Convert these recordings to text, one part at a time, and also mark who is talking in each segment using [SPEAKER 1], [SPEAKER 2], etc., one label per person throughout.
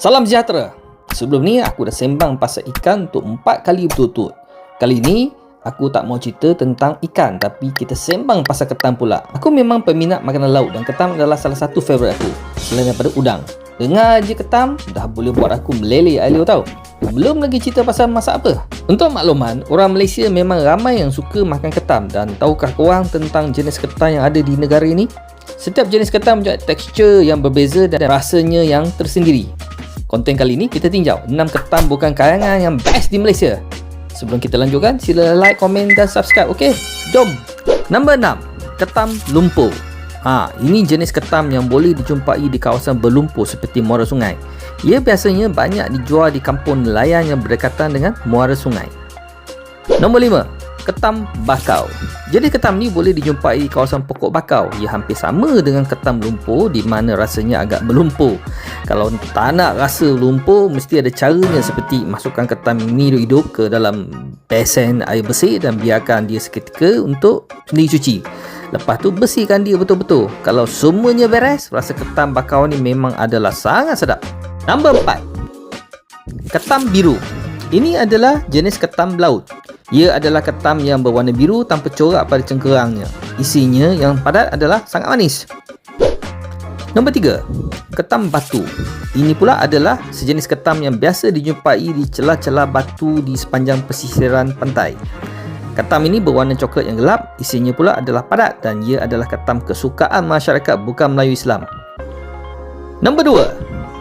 [SPEAKER 1] Salam sejahtera. Sebelum ni aku dah sembang pasal ikan untuk empat kali betul-betul. Kali ni aku tak mau cerita tentang ikan tapi kita sembang pasal ketam pula. Aku memang peminat makanan laut dan ketam adalah salah satu favourite aku selain daripada udang. Dengar je ketam dah boleh buat aku meleleh air tau. Belum lagi cerita pasal masak apa. Untuk makluman, orang Malaysia memang ramai yang suka makan ketam dan tahukah korang tentang jenis ketam yang ada di negara ini? Setiap jenis ketam punya tekstur yang berbeza dan rasanya yang tersendiri. Konten kali ini kita tinjau 6 ketam bukan karangan yang best di Malaysia. Sebelum kita lanjutkan, sila like, komen dan subscribe, okey? Jom! Nombor 6. Ketam lumpur. Ha, ini jenis ketam yang boleh dijumpai di kawasan berlumpur seperti muara sungai. Ia biasanya banyak dijual di kampung nelayan yang berdekatan dengan muara sungai. Nombor 5 ketam bakau. Jadi ketam ni boleh dijumpai di kawasan pokok bakau. Ia hampir sama dengan ketam lumpur di mana rasanya agak berlumpur. Kalau tak nak rasa lumpur, mesti ada caranya seperti masukkan ketam ini hidup ke dalam besen air bersih dan biarkan dia seketika untuk dicuci. Lepas tu bersihkan dia betul-betul. Kalau semuanya beres, rasa ketam bakau ni memang adalah sangat sedap. Nombor 4. Ketam biru. Ini adalah jenis ketam laut. Ia adalah ketam yang berwarna biru tanpa corak pada cengkerangnya. Isinya yang padat adalah sangat manis. Nombor tiga, Ketam batu. Ini pula adalah sejenis ketam yang biasa dijumpai di celah-celah batu di sepanjang pesisiran pantai. Ketam ini berwarna coklat yang gelap, isinya pula adalah padat dan ia adalah ketam kesukaan masyarakat bukan Melayu Islam. Nombor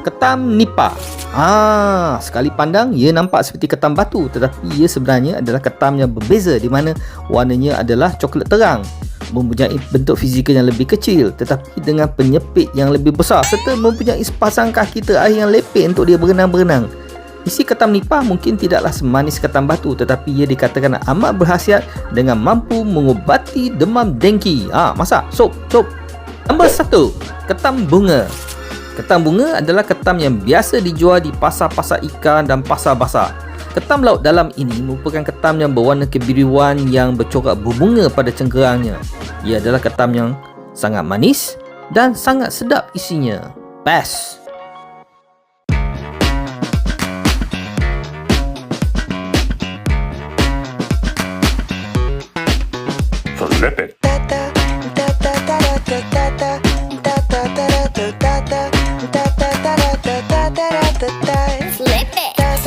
[SPEAKER 1] Ketam nipah. Ah, sekali pandang ia nampak seperti ketam batu tetapi ia sebenarnya adalah ketam yang berbeza di mana warnanya adalah coklat terang mempunyai bentuk fizikal yang lebih kecil tetapi dengan penyepit yang lebih besar serta mempunyai sepasang kaki terakhir yang lepek untuk dia berenang-berenang. Isi ketam nipah mungkin tidaklah semanis ketam batu tetapi ia dikatakan amat berhasiat dengan mampu mengubati demam dengki. Ah, masak, sup, sup. Nombor satu, ketam bunga. Ketam bunga adalah ketam yang biasa dijual di pasar-pasar ikan dan pasar basah. Ketam laut dalam ini merupakan ketam yang berwarna kebiruan yang bercorak berbunga pada cengkerangnya. Ia adalah ketam yang sangat manis dan sangat sedap isinya. Best! Flip it.